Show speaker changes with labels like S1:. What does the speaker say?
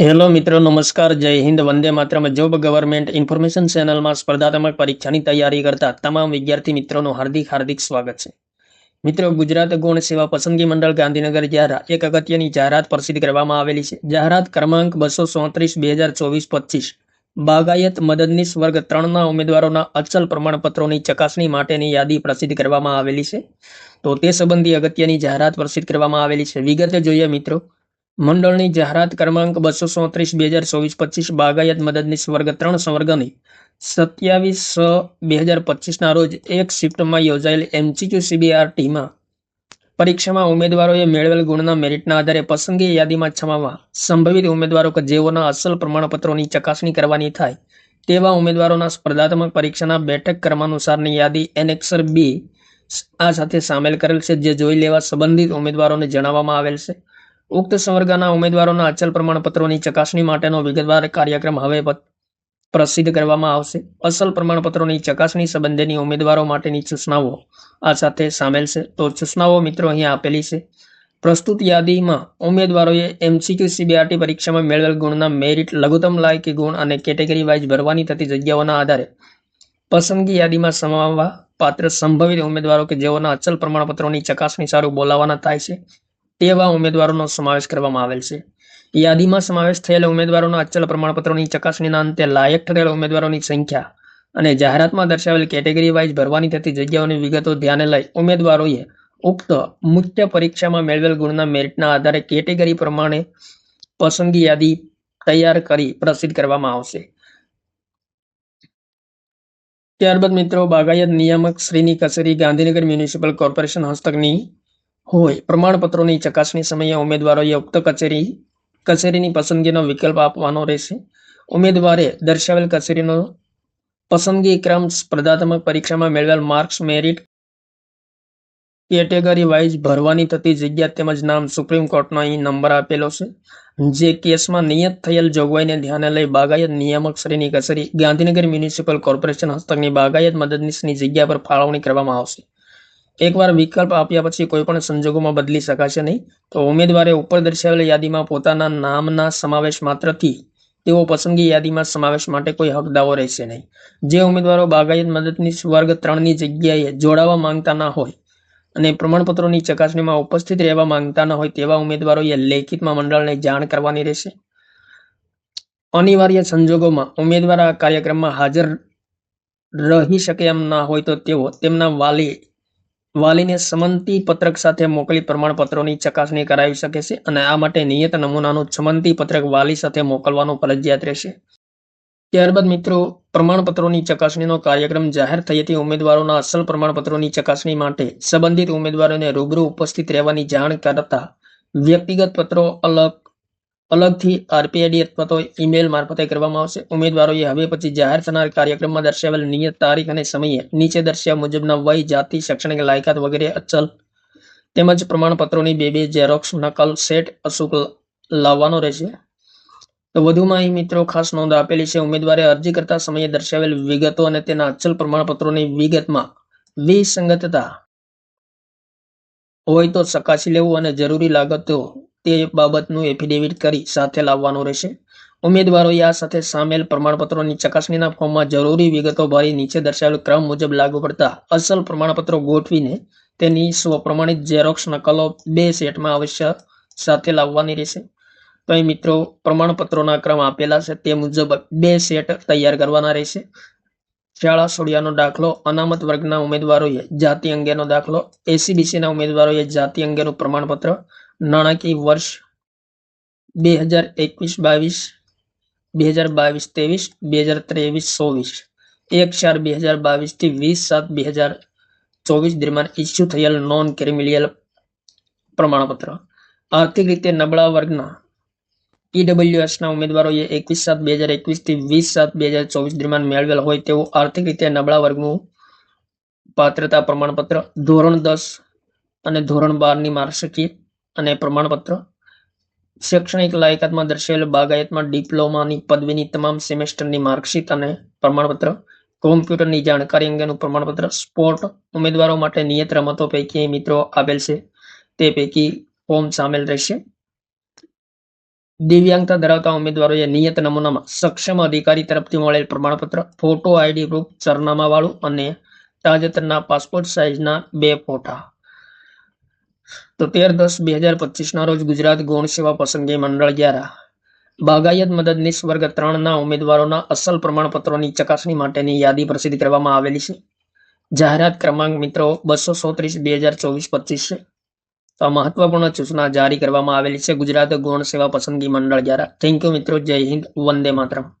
S1: Hello મિત્રો, નમસ્કાર, જય હિન્દ, વંદે માત્રમ. જોબ ગવર્મેન્ટ ઇન્ફોર્મેશન ચેનલમાં સ્પર્ધાત્મક પરીક્ષાની તૈયારી કરતા તમામ વિદ્યાર્થી મિત્રોનું હાર્દિક હાર્દિક સ્વાગત છે. મિત્રો, ગુજરાત ગુણ સેવા પસંદગી મંડળ ગાંધીનગર દ્વારા એક અગત્યની જાહેરાત પ્રસિદ્ધ કરવામાં આવેલી છે. જાહેરાત ક્રમાંક બસો ચોત્રીસ, બે હજાર ચોવીસ, પચીસ. બાગાયત મદદનીશ વર્ગ ત્રણના ઉમેદવારોના અચલ પ્રમાણપત્રોની ચકાસણી માટેની યાદી પ્રસિદ્ધ કરવામાં આવેલી છે. તો તે સંબંધી અગત્યની જાહેરાત પ્રસિદ્ધ કરવામાં આવેલી છે. વિગતે જોઈએ મિત્રો મંડળની જાહેરાત ક્રમાંક બસો ચોત્રીસ, બે હજાર ચોવીસ, પચીસ, બાગાયત મદદનીશ વર્ગ ત્રણ સંવર્ગની. સત્યાવીસ છ, બે હજાર પચીસના રોજ એક શિફ્ટમાં યોજાયેલ એમસીક્યુ સીબીઆરટીમાં પરીક્ષામાં ઉમેદવારોએ મેળવેલ ગુણના મેરિટના આધારે પસંદગી યાદીમાં છમાવવા. સંભવિત ઉમેદવારો કે જેઓના અસલ પ્રમાણપત્રોની ચકાસણી કરવાની થાય તેવા ઉમેદવારોના સ્પર્ધાત્મક પરીક્ષાના બેઠક ક્રમાનુસારની યાદી એનેક્સર બી આ સાથે સામેલ કરેલ છે, જે જોઈ લેવા સંબંધિત ઉમેદવારોને જણાવવામાં આવેલ છે. ઉક્ત સંવર્ગના ઉમેદવારોના અચલ પ્રમાણપત્રોની ચકાસણી માટેનો વિગતવાર કાર્યક્રમ હવે પ્રસિદ્ધ કરવામાં આવશે. અસલ પ્રમાણપત્રોની ચકાસણી સંબંધેની ઉમેદવારો માટેની સૂચનાઓ આ સાથે સામેલ છે. તો સૂચનાઓ મિત્રો અહીંયા આપેલી છે. પ્રસ્તુત યાદીમાં ઉમેદવારોએ એમસીક્યુ સીબીઆરટી પરીક્ષામાં મેળવેલ ગુણના મેરિટ લઘુત્તમ, લાયકી ગુણ અને કેટેગરી વાઇઝ ભરવાની થતી જગ્યાઓના આધારે પસંદગી યાદીમાં સમાવવા પાત્ર સંભવિત ઉમેદવારો કે જેઓના અચલ પ્રમાણપત્રોની ચકાસણી સારું બોલાવવાના થાય છે. તેવા ઉમેદવારોનો સમાવેશ કરવામાં આવેલ છે. યાદીમાં સમાવેશ થયેલ ઉમેદવારોના અચલ પ્રમાણપત્રોની ચકાસણીના અંતે લાયક ઠરેલ ઉમેદવારોની સંખ્યા અને જાહેરાતમાં દર્શાવેલ કેટેગરી વાઇઝ ભરવાની થતી જગ્યાઓની વિગતો ધ્યાને લઈ ઉમેદવારોએ ઉક્ત મુખ્ય પરીક્ષામાં મેળવેલ ગુણના મેરિટના આધારે કેટેગરી પ્રમાણે પસંદગી યાદી તૈયાર કરી પ્રસિદ્ધ કરવામાં આવશે. ત્યારબાદ મિત્રો બાગાયત નિયામક શ્રીની કચેરી ગાંધીનગર મ્યુનિસિપલ કોર્પોરેશન હસ્તકની હોય. પ્રમાણપત્રોની ચકાસણી સમયે ઉમેદવારોએ ઉક્ત કચેરી, કચેરીની પસંદગીનો વિકલ્પ આપવાનો રહેશે. ઉમેદવારે દર્શાવેલ કચેરીનો પસંદગી ક્રમ સ્પર્ધાત્મક પરીક્ષામાં મેળવેલ માર્ક્સ, મેરિટ, કેટેગરી વાઇઝ ભરવાની થતી જગ્યા તેમજ નામ સુપ્રીમ કોર્ટનો અહીં નંબર આપેલો છે. જે કેસમાં નિયત થયેલ જોગવાઈને ધ્યાને લઈ બાગાયત નિયામક શ્રેણી કચેરી, ગાંધીનગર મ્યુનિસિપલ કોર્પોરેશન હસ્તકની બાગાયત મદદનીશની જગ્યા પર ફાળવણી કરવામાં આવશે. એકવાર વિકલ્પ આપ્યા પછી કોઈ પણ સંજોગોમાં બદલી શકાશે નહીં. તો ઉમેદવારે ઉપર દર્શાવેલ યાદીમાં પોતાના નામના સમાવેશ માત્રથી તેઓ પસંદગી યાદીમાં સમાવેશ માટે કોઈ હકદાવો રહેશે નહીં. જે ઉમેદવારો બાગાયત મદદનીશ વર્ગ ત્રણની જગ્યાએ જોડાવા માંગતા ના હોય અને પ્રમાણપત્રોની ચકાસણીમાં ઉપસ્થિત રહેવા માંગતા ન હોય તેવા ઉમેદવારોએ લેખિતમાં મંડળને જાણ કરવાની રહેશે. અનિવાર્ય સંજોગોમાં ઉમેદવાર આ કાર્યક્રમમાં હાજર રહી શકે એમ ના હોય તો તેઓ તેમના વાલી વાલીને સંમતિ પત્રક સાથે મોકલી પ્રમાણપત્રોની ચકાસણી કરાવી શકે છે અને આ માટે નિયત નમૂનાનું સંમતિ પત્રક વાલી સાથે મોકલવાનું ફરજિયાત રહેશે. ત્યારબાદ મિત્રો, પ્રમાણપત્રોની ચકાસણીનો કાર્યક્રમ જાહેર થયેથી ઉમેદવારોના અસલ પ્રમાણપત્રોની ચકાસણી માટે સંબંધિત ઉમેદવારોને રૂબરૂ ઉપસ્થિત રહેવાની જાણ કરતા વ્યક્તિગત પત્રો અલગ અલગથી આરપીઆઈડી અથવા તો ઈમેલ મારફતે કરવામાં આવશે. ઉમેદવારોએ હવે પછી જાહેર થનાર કાર્યક્રમમાં દર્શાવેલ નિયત તારીખ અને સમયે નીચે દર્શાવ્યા મુજબના વય, જાતિ, શૈક્ષણિક લાયકાત વગેરે અચલ તેમજ પ્રમાણપત્રોની બે બે ઝેરોક્ષ નકલ સેટ અશુક લાવવાનો રહેશે. તો વધુમાં માહિતી મિત્રો ખાસ નોંધ આપેલી છે, ઉમેદવારે અરજી કરતા સમયે દર્શાવેલ વિગતો અને તેના અચલ પ્રમાણપત્રોની વિગતમાં વિસંગતતા હોય તો ચકાસી લેવું અને જરૂરી લાગતો તે બાબતનું એફિડેવિટ કરી સાથે લાવવાનું રહેશે. ઉમેદવારોએ આ સાથે સામેલ પ્રમાણપત્રોની ચકાસણીના ફોર્મમાં જરૂરી વિગતો ભરી નીચે દર્શાવેલ ક્રમ મુજબ લાગુ પડતા અસલ પ્રમાણપત્રો ગોઠવીને તેની સ્વપ્રમાણિત ઝેરોક્ષ નકલો બે સેટમાં અવશ્ય સાથે લાવવાની રહેશે. તો અહીં મિત્રો, પ્રમાણપત્રોના ક્રમ આપેલા છે તે મુજબ બે સેટ તૈયાર કરવાના રહેશે. શાળા સોડિયાનો દાખલો, અનામત વર્ગના ઉમેદવારોએ જાતિ અંગેનો દાખલો એસીબીસીના ઉમેદવારોએ જાતિ અંગેનું પ્રમાણપત્ર નાણાકીય વર્ષ બે હજાર એકવીસ બાવીસ, બે હજાર બાવીસ ત્રેવીસ, બે હજાર ત્રેવીસ ચોવીસ. એક ચાર બે હજાર બાવીસથી વીસ સાત બે હજાર ચોવીસ દરમિયાન ઇસ્યુ થયેલ નોન ક્રિમિલિયલ પ્રમાણપત્ર. આર્થિક રીતે નબળા વર્ગના ઈડબ્લ્યુએસના ઉમેદવારોએ એકવીસ સાત બે હજાર એકવીસથી વીસ સાત બે હજાર ચોવીસ દરમિયાન મેળવેલ હોય તેવું આર્થિક રીતે નબળા વર્ગનું પાત્રતા પ્રમાણપત્ર ધોરણ દસ અને ધોરણ બારની માર્કશીટ અને પ્રમાણપત્ર. શૈક્ષણિક લાયકાતમાં દર્શાવેલ બાગાયતમાં ડિપ્લોમાની પદવીની તમામ સેમેસ્ટરની માર્કશીટ અને પ્રમાણપત્ર. કોમ્પ્યુટરની જાણકારી અંગેનું પ્રમાણપત્ર. સ્પોર્ટ ઉમેદવારો માટે નિયત રમતો પૈકી મિત્રો આપેલ છે. તે પૈકી ફોર્મ સામેલ રહેશે. દિવ્યાંગતા ધરાવતા ઉમેદવારોએ નિયત નમૂનામાં સક્ષમ અધિકારી તરફથી મળેલ પ્રમાણપત્ર, ફોટો આઈડી પ્રૂફ, સરનામાવાળું અને તાજેતરના પાસપોર્ટ સાઇઝના બે ફોટા. તો તેર દસ બે હજાર પચીસના રોજ ગુજરાત ગૌણ સેવા પસંદગી મંડળ દ્વારા બાગાયત મદદનીશ વર્ગ ત્રણના ઉમેદવારોના અસલ પ્રમાણપત્રોની ચકાસણી માટેની યાદી પ્રસિદ્ધ કરવામાં આવેલી છે. જાહેરાત ક્રમાંક મિત્રો બસો સોત્રીસ, બે હજાર ચોવીસ, પચીસ છે. તો આ મહત્વપૂર્ણ સૂચના જારી કરવામાં આવેલી છે ગુજરાત ગૌણ સેવા પસંદગી મંડળ દ્વારા. થેન્ક યુ મિત્રો. જય હિન્દ. વંદે માતરમ.